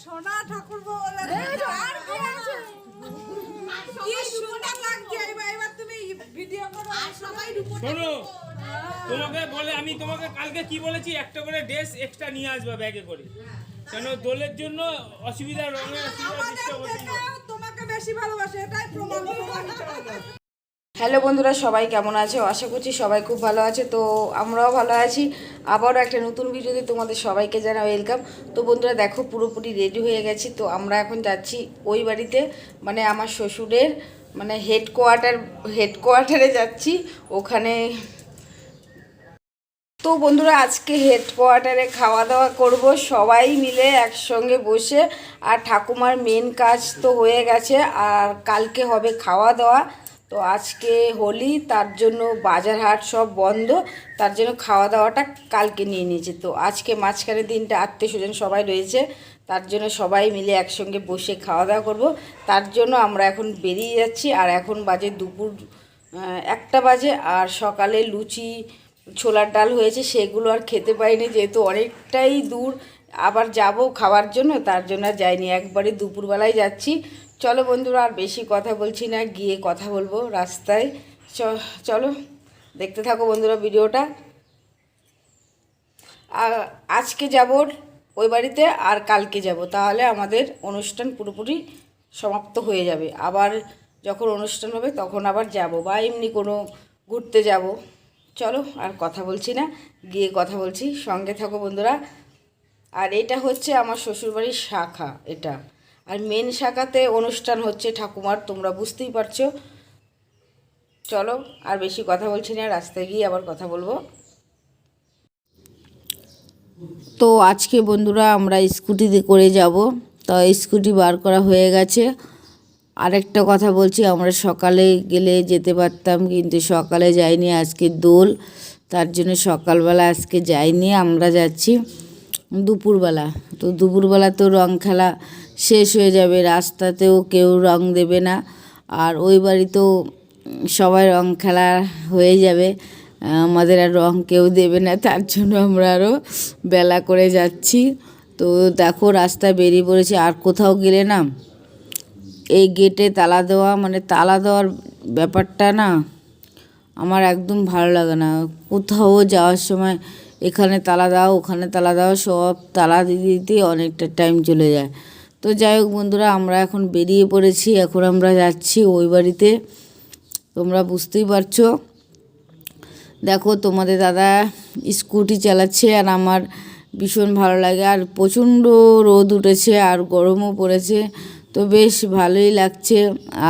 সোনা ঠাকুর বলে আর কি কি সুন্দর লাগছে? এবার এবার তুমি ভিডিও করো আর সবাই শোনো তোমাকে বলে আমি তোমাকে কালকে কি বলেছি? একটা করে ড্রেস এক্সট্রা নিয়ে আসবে ব্যাগে করে। কেন দোলের জন্য অসুবিধা রঙের অসুবিধা তোমাকে বেশি ভালোবাসে এটাই প্রমাণ। হ্যালো বন্ধুরা, সবাই কেমন আছে? আশা করছি সবাই খুব ভালো আছে। তো আমরাও ভালো আছি। আবারও একটা নতুন ভিডিওতে তোমাদের সবাইকে জানা ওয়েলকাম। তো বন্ধুরা, দেখো পুরোপুরি রেডি হয়ে গেছি। তো আমরা এখন যাচ্ছি ওই বাড়িতে। মানে আমার শ্বশুরের মানে হেডকোয়ার্টার হেডকোয়ার্টারে যাচ্ছি। ওখানে তো বন্ধুরা, আজকে হেডকোয়ার্টারে খাওয়া দাওয়া করব। সবাই মিলে একসঙ্গে বসে। আর ঠাকুমার মেন কাজ তো হয়ে গেছে। আর কালকে হবে খাওয়া দাওয়া তো আজকে হোলি, তার জন্য বাজার হাট সব বন্ধ, তার জন্য খাওয়া দাওয়াটা কালকে নিয়ে নিয়েছে। তো আজকে মাঝখানে দিনটা আত্মীয় স্বজন সবাই রয়েছে, তার জন্য সবাই মিলে একসঙ্গে বসে খাওয়া দাওয়া করব। তার জন্য আমরা এখন বেরিয়ে যাচ্ছি, আর এখন বাজে দুপুর একটা বাজে, আর সকালে লুচি, ছোলার ডাল হয়েছে, সেগুলো আর খেতে পাইনি যেহেতু অনেকটাই দূর। আবার যাব খাওয়ার জন্য, তার জন্য যাইনি। একবারে দুপুরবেলায় যাচ্ছি। চলো বন্ধুরা, আর বেশি কথা বলছি না, গিয়ে কথা বলব রাস্তায়। চলো, দেখতে থাকো বন্ধুরা ভিডিওটা। আর আজকে যাব ওই বাড়িতে, আর কালকে যাব। তাহলে আমাদের অনুষ্ঠান পুরোপুরি সমাপ্ত হয়ে যাবে। আবার যখন অনুষ্ঠান হবে, তখন আবার যাব বা এমনি কোনো ঘুরতে যাব। চলো, আর কথা বলছি না, গিয়ে কথা বলছি। সঙ্গে থাকো বন্ধুরা। আর এটা হচ্ছে আমার শ্বশুরবাড়ির শাখা, এটা। আর মেন শাখাতে অনুষ্ঠান হচ্ছে ঠাকুমার, তোমরা বুঝতেই পারছ। চলো, আর বেশি কথা বলছি না, রাস্তায় গিয়ে আবার কথা বলব। তো আজকে বন্ধুরা আমরা স্কুটিতে করে যাব, তো স্কুটি বার করা হয়ে গেছে। আরেকটা কথা বলছি, আমরা সকালে গেলে যেতে পারতাম, কিন্তু সকালে যাইনি আজকে দোল, তার জন্য সকালবেলা আজকে যাইনি, আমরা যাচ্ছি দুপুরবেলা। তো দুপুরবেলা তো রং খেলা শেষ হয়ে যাবে, রাস্তাতেও কেউ রং দেবে না। আর ওই বাড়িতেও সবাই রং খেলা হয়ে যাবে। আমাদের আর রং কেউ দেবে না, তার জন্য আমরা আরও বেলা করে যাচ্ছি। তো দেখো রাস্তায় বেরিয়ে পড়েছি, আর কোথাও গেলে না, এই গেটে তালা দেওয়া মানে তালা দেওয়ার ব্যাপারটা না আমার একদম ভালো লাগে না। কোথাও যাওয়ার সময় এখানে তালা দাও, ওখানে তালা দাও, সব তালা দিতে দিতে অনেকটা টাইম চলে যায়। তো যাই হোক বন্ধুরা, আমরা এখন বেরিয়ে পড়েছি। এখন আমরা যাচ্ছি ওই বাড়িতে। তোমরা বুঝতেই পারছ। দেখো, তোমাদের দাদা স্কুটি চালাচ্ছে আর আমার ভীষণ ভালো লাগে। আর প্রচণ্ড রোদ উঠেছে আর গরমও পড়েছে। তো বেশ ভালোই লাগছে।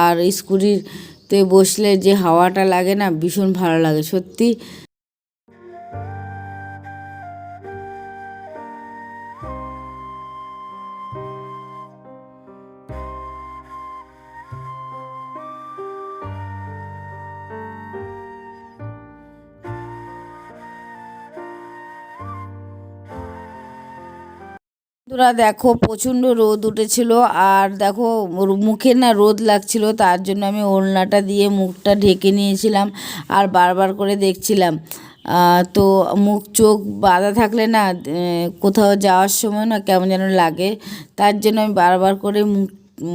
আর স্কুটিতে বসলে যে হাওয়াটা লাগে না, ভীষণ ভালো লাগে, সত্যি। বন্ধুরা, দেখো প্রচণ্ড রোদ উঠেছিল আর দেখো মুখে না রোদ লাগছিল, তার জন্য আমি ওড়নাটা দিয়ে মুখটা ঢেকে নিয়েছিলাম আর বারবার করে দেখছিলাম। তো মুখ চোখ বাঁধা থাকলে না কোথাও যাওয়ার সময় না কেমন যেন লাগে, তার জন্য আমি বারবার করে মুখ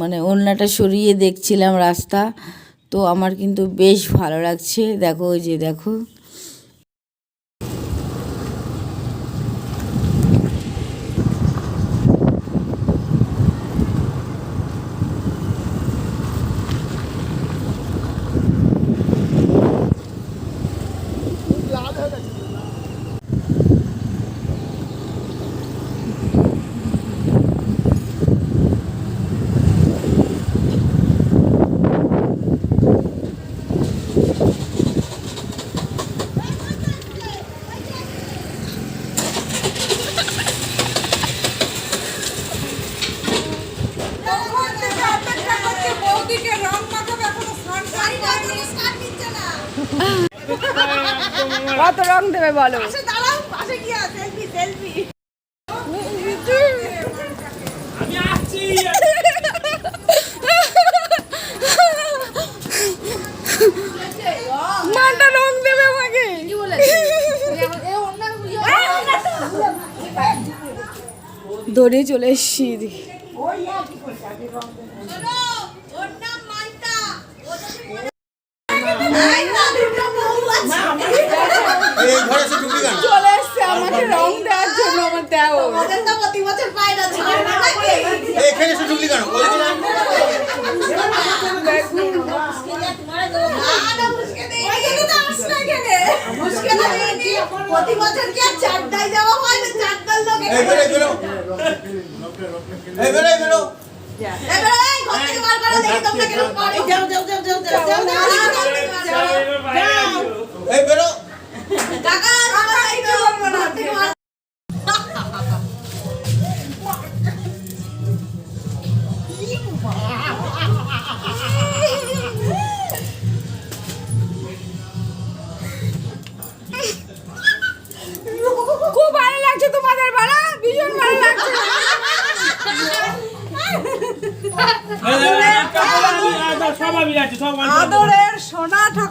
মানে ওড়নাটা সরিয়ে দেখছিলাম রাস্তা। তো আমার কিন্তু বেশ ভালো লাগছে, দেখো ওই যে দেখো তখন থেকে অপেক্ষা করছে বৌদিকে রং মাখাবে এখনও স্নান করেনি। কত রং দেবে বলো পাশে দাঁড়াও, পাশে গিয়ে selfie, selfie। মাটা রং দেবে আমাকে। তো দৌড়িয়ে চলে এসেছি Yeah.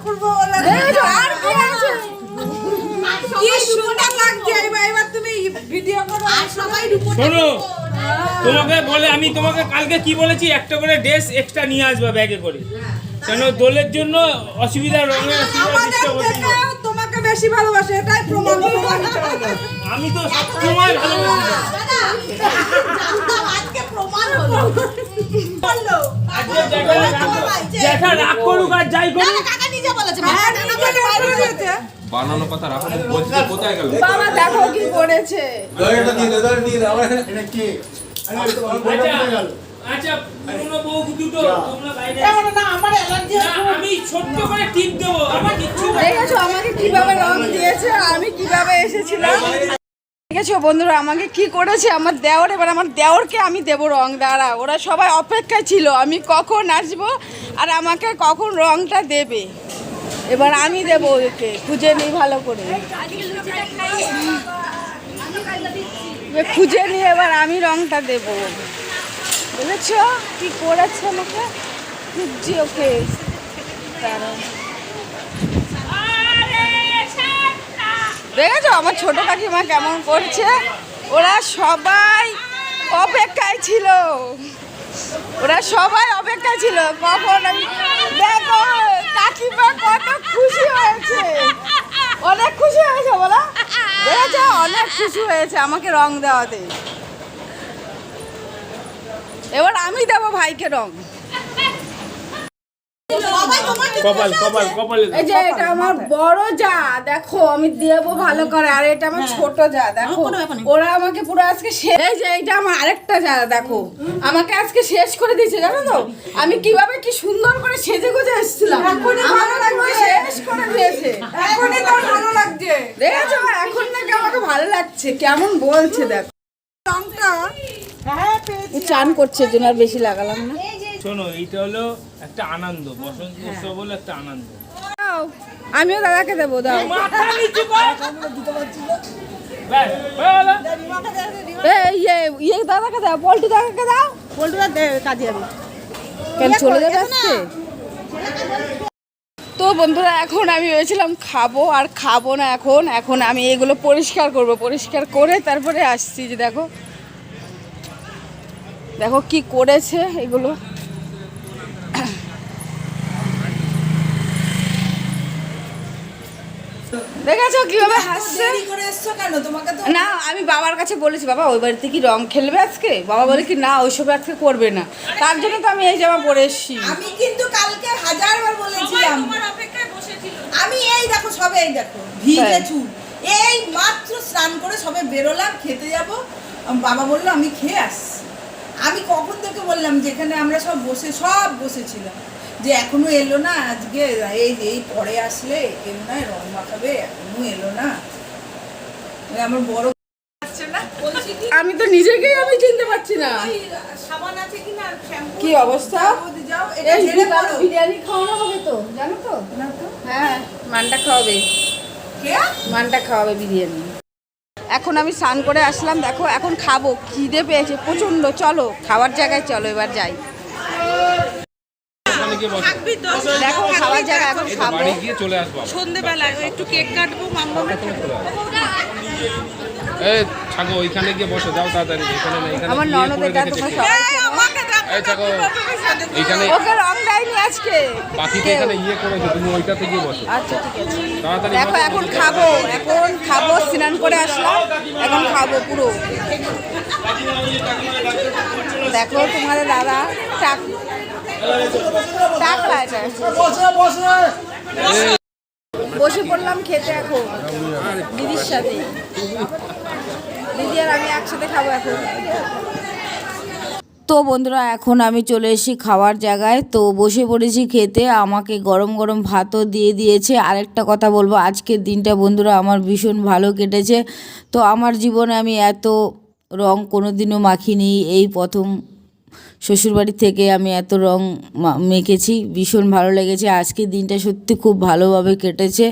সোনা ঠাকুর বলে দেখেছ, আর কি সুন্দর লাগছে এবার এবার তুমি ভিডিও করো আর সবাই রূপটা শোনো তোমাকে বলে আমি তোমাকে কালকে কি বলেছি একটা করে ড্রেস এক্সট্রা নিয়ে আসবা ব্যাগে করে কেন দোলের জন্য অসুবিধা রঙের অসুবিধা তোমাকে বেশি ভালোবাসে এটাই প্রমাণ আমি তো সবসময় ভালোবাসি দাদা আজকে প্রমাণ আজকে জ্যাঠা রাগ- করুক আর যাই করুক নিজে বলেছে হ্যাঁ বানানো কথা রাখো বলছি কোথায় গেল? বাবা দেখো কি করেছে। দিয়ে দে দিয়ে দে আমার এটা কি? আচ্ছা আচ্ছা পুরনো বউ দুটো? তোমরা বাইরে না আমার অ্যালার্জি আমি ছোট্ট করে টিপ দেবো আমি কিচ্ছু বলব না। দেখেছ আমাকে কীভাবে রং দিয়েছে আমি কীভাবে এসেছিলাম? দেখেছ বন্ধুরা আমাকে কি করেছে? আমার দেওর এবার আমার দেওরকে আমি দেবো রং দাঁড়া। ওরা সবাই অপেক্ষায় ছিল আমি কখন আসব আর আমাকে কখন রংটা দেবে? এবার আমি দেবো ওকে, খুঁজে নিই ভালো করে। খুঁজে নিয়ে এবার আমি রংটা দেবো। বুঝেছ? কি করেছে আমাকে? খুঁজছি ওকে। দাঁড়াও দেখেছ? আমার ছোট কাকিমা কেমন করছে? ওরা সবাই অপেক্ষায় ছিল। ওরা সবাই অপেক্ষায় ছিল। কখন দেখো! কাকিমা কত খুশি হয়েছে। অনেক খুশি হয়েছে বলো। দেখেছ? অনেক খুশি হয়েছে আমাকে রং দেওয়াতে। এবার আমি দেবো ভাইকে রং। কপাল কপাল কপালে এই যে এটা আমার বড় যা দেখো আমি দেবো ভালো করে আর এটা আমার ছোট যা দেখো ওরা আমাকে পুরো আজকে শে- এই যে এটা আমার আরেকটা যা দেখো আমাকে আজকে শেষ করে দিয়েছে জানো তো? আমি কীভাবে কি সুন্দর করে সেজে গুজে এসেছিলাম। আমাকে পুরো শেষ করে দিয়েছে। এখনই তোর ভালো লাগছে। দেখেছ? এখন নাকি আমাকে ভালো লাগছে। কেমন বলছে দেখো। হ্যাঁ চান করছে জন্য আর বেশি লাগালাম না। শোনো এইটা হলো একটা আনন্দ। বসন্ত উৎসব হলো একটা আনন্দ। দাও আমিও দাদাকে দেবো দাও। মাথা নিচু কর। হয়ে ইয়ে ইয়ে দাদাকে দাও পল্টু দাদাকে দাও। বলটুটা কাজে কেন চলে যাবে আজকে তো বন্ধুরা এখন আমি ভেবেছিলাম খাব আর খাব না এখন। এখন আমি এগুলো পরিষ্কার করব পরিষ্কার করে তারপরে আসছি যে দেখো। দেখো কি করেছে এগুলো। দেখেছ কীভাবে হাসছে? করে এসছো কেন? তোমাকে তো না আমি বাবার কাছে বলেছি বাবা ওই বাড়িতে কি রং খেলবে আজকে? বাবা বলে কি না ওইসব আজকে করবে না। তার জন্য তো আমি এই জামা পরে এসেছি। আমি কিন্তু কালকে হাজারবার বলেছিলাম আমি। এই দেখো সবে এই দেখো ভিজে হ্যাঁ। চুল। এই মাত্র স্নান করে সবে বেরোলাম খেতে যাব। বাবা বলল আমি খেয়ে আসছি। আমি কখন থেকে বললাম যেখানে আমরা সব বসে সব বসেছিলাম। যে এখনও এলো না আজকে এই এই পরে আসলে এলো না রং মাখাবে এখনও এলো না। আমার বড় আমি তো নিজেকেই আমি চিনতে পারছি না। ওই সাবান আছে কিনা শ্যাম্পু কি অবস্থা? যাও এটা এই ঝেড়ে বিকালে পড়ো। বিরিয়ানি খাওয়ানো হবে তো জানো তো? হ্যাঁ মানটা খাওয়াবে। মানটা খাওয়াবে বিরিয়ানি। এখন আমি স্নান করে আসলাম দেখো এখন খাব খিদে পেয়েছে প্রচণ্ড চলো খাওয়ার জায়গায় চলো এবার যাই। দেখো খাওয়ার জায়গা এখন খাব। বাড়ি গিয়ে চলে আসব আবার। একটু কেক কাটবো মাম্মা এই ছাগো ওইখানে গিয়ে বসো যাও তাড়াতাড়ি এখানে না এখানে আমার ননদ করে এটা রেখেছে তোমার সবাই এই, আমাকে দেখো, এই থাকো। তুমি সাথে এইখানে ওকে রং দেয়নি আজকে। বাকিতে এখানে ইয়ে করেছ তুমি ওইটাতে গিয়ে বসো। আচ্ছা ঠিক আছে। তাড়াতাড়ি দেখো এখন খাব এখন খাব স্নান করে আসলাম এখন খাব পুরো। দেখো তোমাদের দাদা বসে পড়লাম খেতে এখন, দিদির সাথে। দিদি আর আমি একসাথে খাব এখন। তো বন্ধুরা, এখন আমি চলে এসেছি খাওয়ার জায়গায়। তো বসে পড়েছি খেতে, আমাকে গরম গরম ভাতও দিয়ে দিয়েছে। আরেকটা কথা বলব, আজকের দিনটা বন্ধুরা আমার ভীষণ ভালো কেটেছে। তো আমার জীবনে আমি এত রং কোনো দিনও মাখিনি, এই প্রথম শ্বশুরবাড়ি থেকে আমি এত রং মেখেছি, ভীষণ ভালো লেগেছে। আজকের দিনটা সত্যি খুব ভালোভাবে কেটেছে।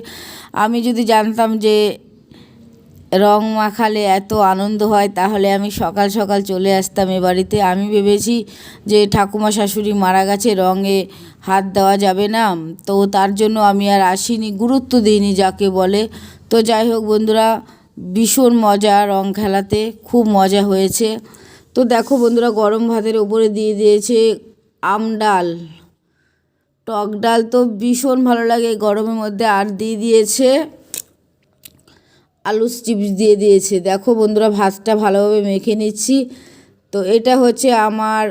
আমি যদি জানতাম যে রং মাখালে এত আনন্দ হয়, তাহলে আমি সকাল সকাল চলে আসতাম এ বাড়িতে। আমি ভেবেছি যে ঠাকুমা শাশুড়ি মারা গেছে, রঙে হাত দেওয়া যাবে না। তো তার জন্য আমি আর আসিনি, গুরুত্ব দিইনি যাকে বলে। তো যাই হোক বন্ধুরা, ভীষণ মজা রং খেলাতে, খুব মজা হয়েছে। তো দেখো বন্ধুরা, গরম ভাতের ওপরে দিয়ে দিয়েছে আম ডাল। টক ডাল তো ভীষণ ভালো লাগে গরমের মধ্যে। আর দিয়ে দিয়েছে আলু চিপস দিয়ে দিয়েছে। দেখো বন্ধুরা, ভাতটা ভালোভাবে মেখে নিচ্ছি। তো এটা হচ্ছে আমার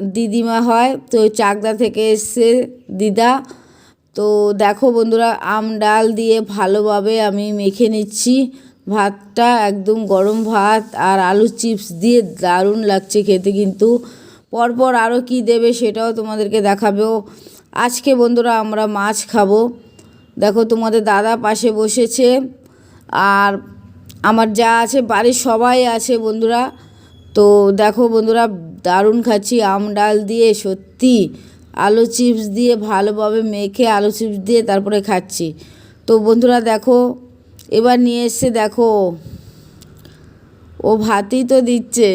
দিদিমা হয়, তো চাকদা থেকে এসছে দিদা। তো দেখো বন্ধুরা, আম ডাল দিয়ে ভালোভাবে আমি মেখে নিচ্ছি। ভাতটা একদম গরম ভাত আর আলু চিপস দিয়ে দারুণ লাগছে খেতে কিন্তু। পরপর আরও কি দেবে সেটাও তোমাদেরকে দেখাবেও আজকে বন্ধুরা আমরা মাছ খাব। দেখো তোমাদের দাদা পাশে বসেছে আর আমার যা আছে, বাড়ির সবাই আছে বন্ধুরা। তো দেখো বন্ধুরা, দারুণ খাচ্ছি আম ডাল দিয়ে সত্যি। আলু চিপস দিয়ে ভালোভাবে মেখে আলু চিপস দিয়ে তারপরে খাচ্ছি। তো বন্ধুরা দেখো এবার নিয়ে এসছে, দেখো। ও ভাতই তো দিচ্ছে।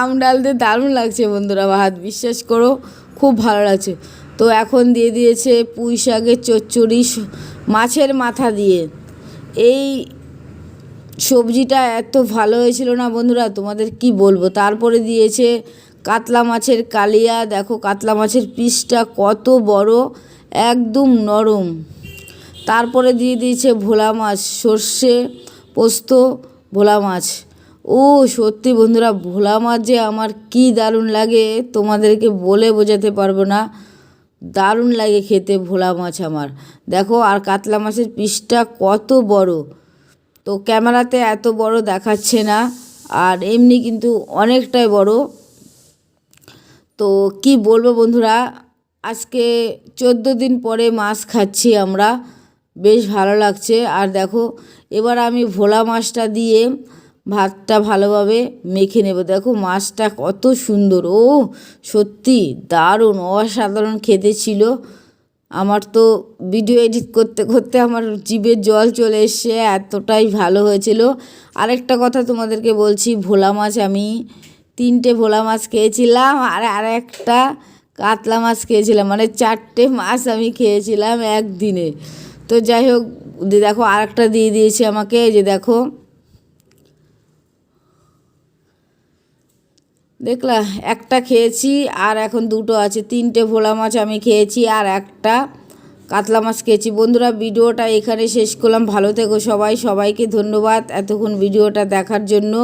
আম ডাল দিয়ে দারুণ লাগছে বন্ধুরা, ভাত, বিশ্বাস করো, খুব ভালো লাগছে। তো এখন দিয়ে দিয়েছে পুঁই শাকের চচ্চড়ি মাছের মাথা দিয়ে। এই সবজিটা এত ভালো হয়েছিল না বন্ধুরা, তোমাদের কি বলব? তারপরে দিয়েছে কাতলা মাছের কালিয়া, দেখো কাতলা মাছের পিসটা কত বড়, একদম নরম। তারপরে দিয়ে দিয়েছে ভোলা মাছ, সর্ষে পোস্ত, ভোলা মাছ। ও সত্যি বন্ধুরা, ভোলা মাছ যে আমার কি দারুণ লাগে, তোমাদেরকে বলে বোঝাতে পারব না। দারুণ লাগে খেতে ভোলা মাছ আমার। দেখো, আর কাতলা মাছের পিসটা কত বড়। তো ক্যামেরাতে এত বড় দেখাচ্ছে না, আর এমনি কিন্তু অনেকটাই বড়। তো কি বলব বন্ধুরা, আজকে চোদ্দ দিন পরে মাছ খাচ্ছি আমরা। বেশ ভালো লাগছে। আর দেখো, এবার আমি ভোলা মাছটা দিয়ে ভাতটা ভালোভাবে মেখে নেব। দেখো মাছটা কত সুন্দর, ও সত্যি দারুণ, অসাধারণ খেতে ছিল। আমার তো ভিডিও এডিট করতে করতে আমার জিভের জল চলে এসছে, এতটাই ভালো হয়েছিল। আরেকটা কথা তোমাদেরকে বলছি, ভোলা মাছ আমি তিনটে ভোলা মাছ খেয়েছিলাম আর আরেকটা কাতলা মাছ খেয়েছিলাম। মানে চারটে মাছ আমি খেয়েছিলাম একদিনে। তো যাই হোক দেখো আরেকটা দিয়ে দিয়েছে আমাকে যে দেখো। দেখলা, একটা খেয়েছি আর এখন দুটো আছে, তিনটে ভোলা মাছ আমি খেয়েছি আর একটা কাতলা মাছ খেয়েছি। বন্ধুরা, ভিডিওটা এখানে শেষ করলাম। ভালো থেকো সবাই, সবাইকে ধন্যবাদ এতক্ষণ ভিডিওটা দেখার জন্য।